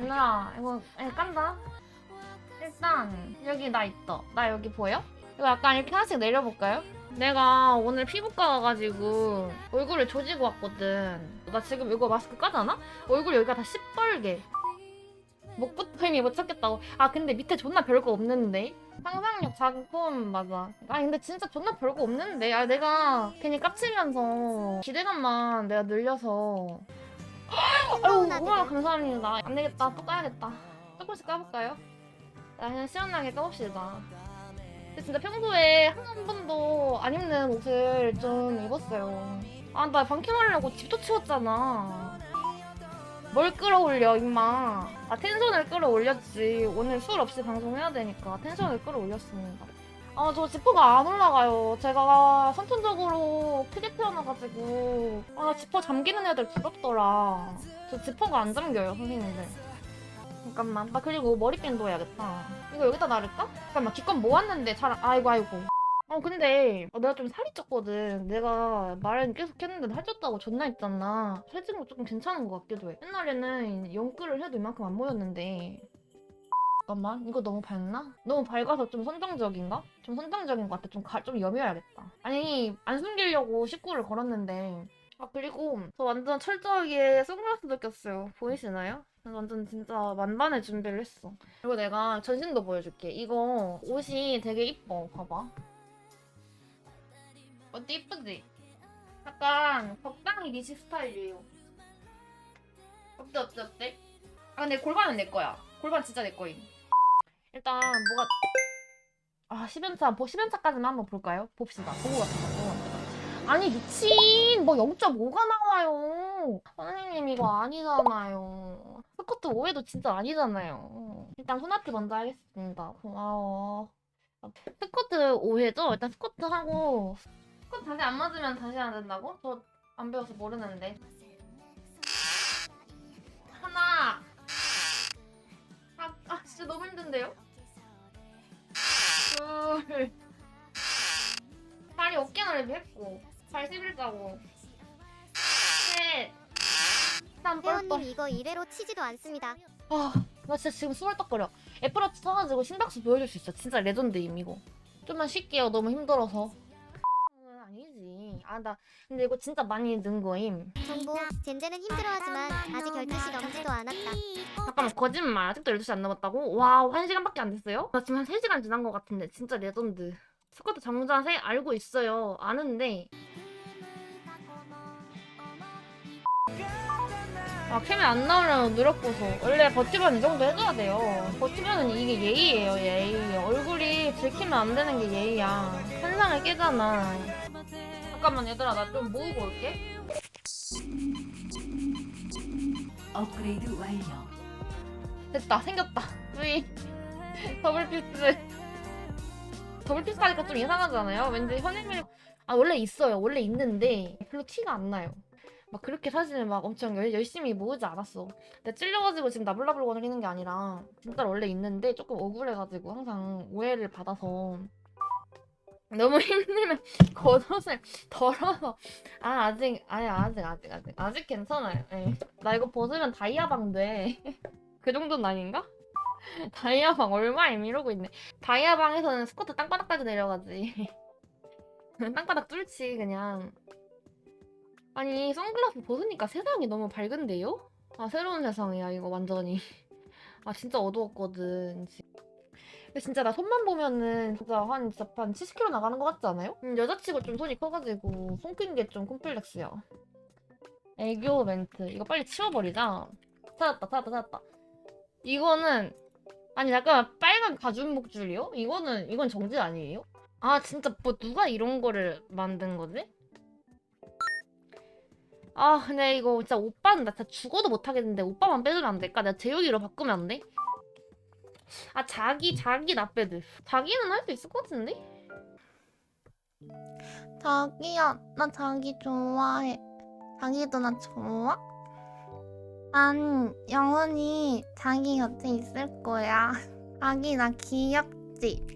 얘들아 이거 에, 깐다. 일단 여기 나 있다. 나 여기 보여? 이거 약간 이렇게 하나씩 내려볼까요? 내가 오늘 피부과 가가지고 얼굴을 조지고 왔거든. 나 지금 이거 마스크 까잖아? 얼굴 여기가 다 시뻘게. 목부터 힘이 못 찾겠다고. 아 근데 밑에 존나 별거 없는데? 상상력 작품 맞아. 아 근데 진짜 존나 별거 없는데? 아 내가 괜히 깝치면서 기대감만 내가 늘려서 아유 우와 감사합니다. 안 되겠다. 또 까야겠다. 조금씩 까볼까요? 나 그냥 시원하게 까봅시다. 근데 진짜 평소에 한 번도 안 입는 옷을 좀 입었어요. 아 나 방캠하려고 집도 치웠잖아. 뭘 끌어올려 임마. 아 텐션을 끌어올렸지. 오늘 술 없이 방송해야 되니까 텐션을 끌어올렸습니다 아 저 지퍼가 안 올라가요. 제가 선천적으로 크게 태어나가지고. 아 지퍼 잠기는 애들 부럽더라. 저 지퍼가 안 잠겨요 선생님들. 잠깐만. 나 그리고 머리핀도 해야겠다. 이거 여기다 나를까? 잠깐만 기껏 모았는데 잘 안- 아이고 아이고. 어 근데 어, 내가 좀 살이 쪘거든. 내가 말은 계속 했는데 살쪘다고 존나 했잖아. 살찐 거 조금 괜찮은 것 같기도 해. 옛날에는 연끌을 해도 이만큼 안 모였는데 잠깐만 이거 너무 밝나? 너무 밝아서 좀 선정적인가? 좀 선정적인 것 같아. 좀, 가, 좀 여며야겠다. 아니 안 숨기려고 식구를 걸었는데. 아 그리고 저 완전 철저하게 선글라스도 꼈어요. 보이시나요? 완전 진짜 만반의 준비를 했어. 그리고 내가 전신도 보여줄게. 이거 옷이 되게 이뻐. 봐봐. 어때? 이쁘지? 약간 적당히 니시 스타일이에요. 어때? 어때? 어때? 아 근데 골반은 내 거야. 골반 진짜 내 거임 일단 뭐가 아 10연차 10연차까지만 한번 볼까요? 봅시다. 보고 갑시다 보고 아니 미친! 뭐 0.5가 나와요? 선생님 이거 아니잖아요. 스커트 5회도 진짜 아니잖아요. 일단 소나트 먼저 하겠습니다. 고마워. 스커트 5회죠? 일단 스커트 하고 스커트 자세 안 맞으면 다시 해야 된다고? 저 안 배워서 모르는데 81가구. 셋. 태호님 이거 이래로 치지도 않습니다. 아, 나 진짜 지금 수월떡거려. 애플워치 사가지고 심박수 보여줄 수 있어. 진짜 레전드임 이거. 좀만 쉴게요. 너무 힘들어서. 아, 아니지. 아, 나 근데 이거 진짜 많이 는 거임. 정보 젠제는 힘들어하지만 아직 12시 넘지도 않았다. 잠깐만 거짓말. 아직도 12시 안 넘었다고? 와, 1시간밖에 안 됐어요? 나 지금 한 3시간 지난 것 같은데 진짜 레전드. 스쿼트 정자세 알고 있어요. 아는데 아, 캠에 안 나오려면 늘었고서. 원래 버티면 이 정도 해줘야 돼요. 버티면은 이게 예의예요, 예의. 얼굴이 들키면 안 되는 게 예의야. 환상을 깨잖아. 잠깐만, 얘들아, 나 좀 모으고 올게. 업그레이드 완료. 됐다, 생겼다. 뿌이. 더블 피스. 더블 피스 하니까 좀 이상하잖아요. 왠지 현일밀. 아, 원래 있어요. 원래 있는데 별로 티가 안 나요. 막 그렇게 사진을 막 엄청 열- 열심히 모으지 않았어. 내가 찔려가지고 지금 나불나불 거리는 게 아니라 진짜 원래 있는데 조금 억울해가지고 항상 오해를 받아서 너무 힘들면 겉옷을 덜어서 아 아직 아니 아직 아직 아직 아직 괜찮아요. 예. 나 이거 벗으면 다이아방 돼. 그 정도는 아닌가? 다이아방 얼마임 이러고 있네. 다이아방에서는 스쿼트 땅바닥까지 내려가지. 땅바닥 뚫지 그냥. 아니 선글라스 벗으니까 세상이 너무 밝은데요? 아 새로운 세상이야 이거 완전히. 아 진짜 어두웠거든. 지- 근데 진짜 나 손만 보면은 진짜 한 진짜 한 70kg 나가는 것 같지 않아요? 음, 여자치고 좀 손이 커가지고 손 큰 게 좀 콤플렉스야. 애교 멘트 이거 빨리 치워버리자. 찾았다 찾았다 찾았다. 이거는 아니 잠깐만 빨간 가죽 목줄이요? 이거는 이건 정지 아니에요? 아 진짜 뭐 누가 이런 거를 만든 거지? 아 근데 이거 진짜 오빠는 나 진짜 죽어도 못하겠는데 오빠만 빼주면 안 될까? 내가 재욱이로 바꾸면 안 돼? 아 자기 자기 나 빼드 자기는 할 수 있을 것 같은데? 자기야 나 자기 좋아해 자기도 나 좋아? 난 영원히 자기 곁에 있을 거야. 자기 나 귀엽지?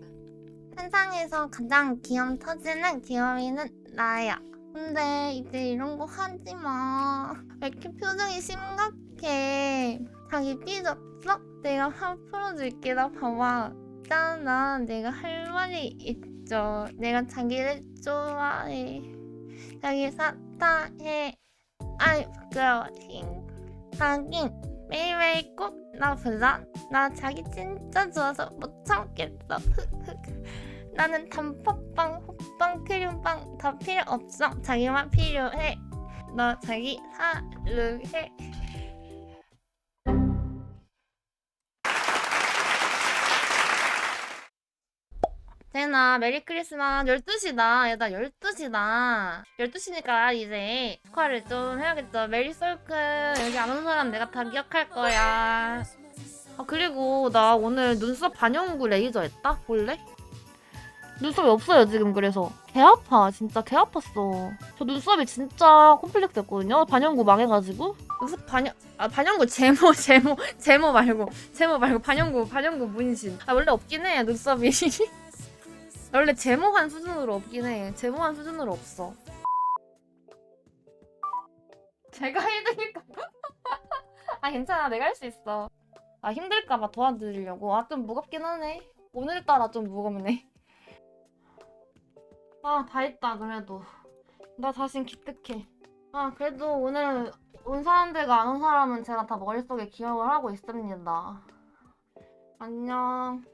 세상에서 가장 귀염 터지는 귀여미는 나야. 근데 이제 이런 거 하지 마. 왜 이렇게 표정이 심각해? 자기 삐졌어? 내가 화 풀어줄게. 나 봐봐. 짠아, 내가 할 말이 있죠. 내가 자기를 좋아해. 자기 사랑해. 아이, 부끄러워. 힝. 하긴, 매일매일 꼭나 보자. 나 자기 진짜 좋아서 못 참겠어. 나는 단팥빵, 호빵, 크림빵 다 필요 없어. 자기만 필요해. 나 자기 사랑해. 제나 메리 크리스마스 12시다. 얘다 12시다. 12시니까 이제 축하를 좀 해야겠죠. 메리 솔크 여기 안 온 사람 내가 다 기억할 거야. 아 그리고 나 오늘 눈썹 반영구 레이저 했다? 볼래? 눈썹이 없어요 지금 그래서. 개 아파 진짜 개 아팠어. 저 눈썹이 진짜 콤플렉스 했거든요. 반영구 망해가지고. 눈썹 반영 아 반영구 제모 제모 제모 말고 제모 말고 반영구 반영구 문신. 아 원래 없긴 해 눈썹이. 원래 제모한 수준으로 없긴 해. 제모한 수준으로 없어. 제가 힘드니까? 아 괜찮아. 내가 할 수 있어. 아 힘들까봐 도와드리려고. 아 좀 무겁긴 하네. 오늘따라 좀 무겁네 아 다 했다 그래도. 나 자신 기특해. 아 그래도 오늘 온 사람들과 안 온 사람은 제가 다 머릿속에 기억을 하고 있습니다. 안녕